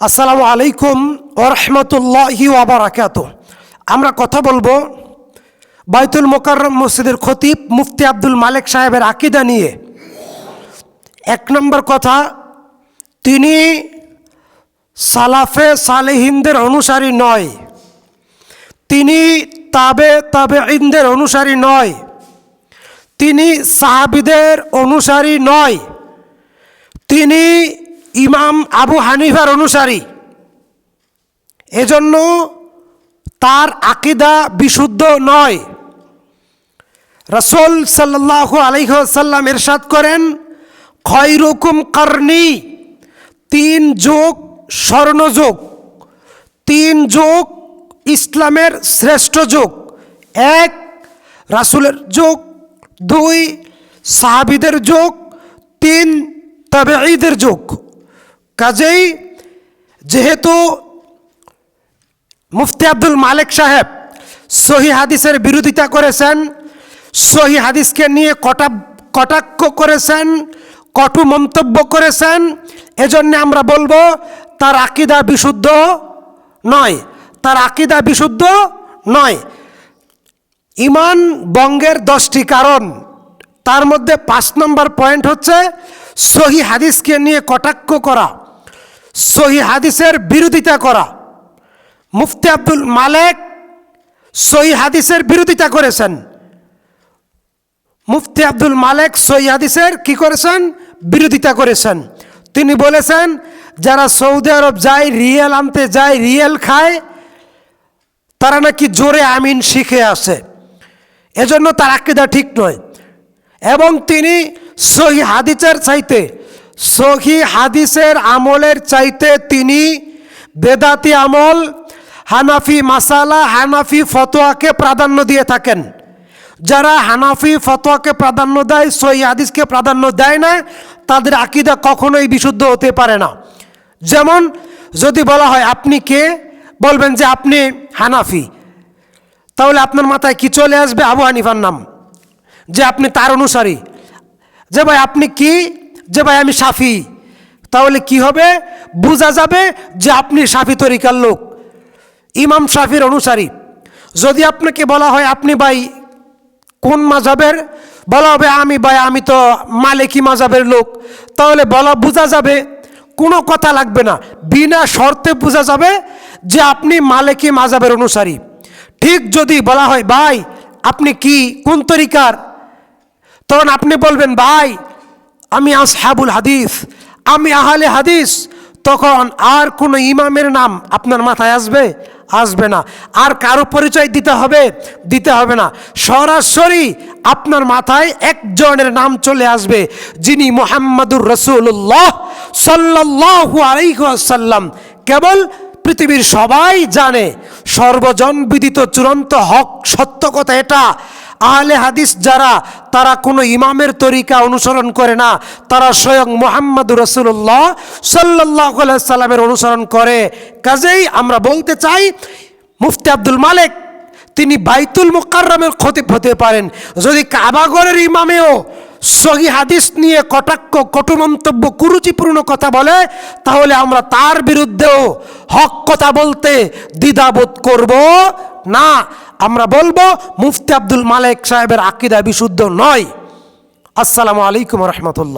আসসালামু আলাইকুম ওরহমতুল্লাহি ওবরাকাত আমরা কথা বলব বাইতুল মোকাররম মসজিদের খতিব মুফতি আব্দুল মালিক সাহেবের আকিদা নিয়ে। এক নম্বর কথা, তিনি সালাফে সালেহিনদের অনুসারী নয়। তিনি তাবে তাবে ইনদের অনুসারী নয়। তিনি সাহাবিদের অনুসারী নয়। তিনি ইমাম আবু হানিফার অনুসারী। এজন্য তার আকিদা বিশুদ্ধ নয়। রসুল সাল্লাহ আলহ্লাম এরশাদ করেন, খয়রুকুম করনি, তিন যোগ স্বর্ণযোগ, তিন যোগ ইসলামের শ্রেষ্ঠ যোগ, এক রাসুলের যোগ, দুই সাহাবিদের যোগ, তিন তবে ঈদের যোগ। কাজেই যেহেতু মুফতি আব্দুল মালিক সাহেব সহি হাদিসের বিরোধিতা করেছেন, সহি হাদিসকে নিয়ে কটা কটাক্ষ করেছেন, কটু মন্তব্য করেছেন, এজন্য আমরা বলব তার আকিদা বিশুদ্ধ নয়। তার আকিদা বিশুদ্ধ নয়। ইমান বঙ্গের দশটি কারণ। তার মধ্যে পাঁচ নম্বর পয়েন্ট হচ্ছে সহি হাদিসকে নিয়ে কটাক্ষ করা। সহি হাদিসের বিরোধিতা করা। মুফতি আব্দুল মালেক সহি হাদিসের বিরোধিতা করেছেন। মুফতি আব্দুল মালেক সহি হাদিসের কি করেছেন? বিরোধিতা করেছেন। তিনি বলেছেন, যারা সৌদি আরব যায়, রিয়েল আনতে যায়, রিয়েল খায়, তারা নাকি জোরে আমিন শিখে আসে। এজন্য তার আকিদা ঠিক নয়। এবং তিনি সহি হাদিসের চাইতে সহি হাদিসের আমলের চাইতে তিনি বেদাতি আমল, হানাফি মাসালা, হানাফি ফতোয়াকে প্রাধান্য দিয়ে থাকেন। যারা হানাফি ফতোয়াকে প্রাধান্য দেয়, সহি হাদিসকে প্রাধান্য দেয় না, তাদের আকিদা কখনোই বিশুদ্ধ হতে পারে না। যেমন যদি বলা হয়, আপনি কে? বলবেন যে আপনি হানাফি। তাহলে আপনার মাথায় কি চলে আসবে? আবু হানিফার নাম। যে আপনি তার অনুসারী। যে ভাই, আপনি কি? যে ভাই আমি সাফি, তাহলে কি হবে? বোঝা যাবে যে আপনি সাফি তরিকার লোক, ইমাম সাফির অনুসারী। যদি আপনাকে বলা হয়, আপনি ভাই কোন মাজাবের বলা হবে, আমি ভাই, আমি তো মালিকি মাজাবের লোক। তাহলে বলা, বোঝা যাবে, কোনো কথা লাগবে না। বিনা শর্তে বোঝা যাবে যে আপনি মালিকি মাজাবের অনুসারী। ঠিক যদি বলা হয়, ভাই, আপনি কি, কোন তরিকার? তখন আপনি বলবেন, ভাই আমি আসহাবুল হাদিস, আমি আহালে হাদিস, তখন আর কোনো ইমামের নাম আপনার মাথায় আসবে? আসবে না। আর কারও পরিচয় দিতে হবে? দিতে হবে না। সরাসরি আপনার মাথায় একজনের নাম চলে আসবে, যিনি মোহাম্মদুর রসুল্লাহ সাল্লাহু আলাইসাল্লাম কেবল পৃথিবীর সবাই জানে, সর্বজন বিদিত চূড়ান্ত হক সত্য কথা এটা। আহলে হাদিস যারা, তারা কোনো ইমামের তরিকা অনুসরণ করে না। তারা স্বয়ং মোহাম্মদ রসুল্লাহ সাল্লাহ সাল্লামের অনুসরণ করে। কাজেই আমরা বলতে চাই, মুফতি আব্দুল মালিক, তিনি বাইতুল মোকাররমের খতিব হতে পারেন। যদি কাবাগরের ইমামেও সহি হাদিস নিয়ে কটাক্ষ, কটু মন্তব্য, কুরুচিপূর্ণ কথা বলে, তাহলে আমরা তার বিরুদ্ধেও হক কথা বলতে দ্বিধাবোধ করব না। আমরা বলব মুফতি আব্দুল মালিক সাহেবের আকিদা বিশুদ্ধ নয়। আসসালামু আলাইকুম রহমতুল্লাহ।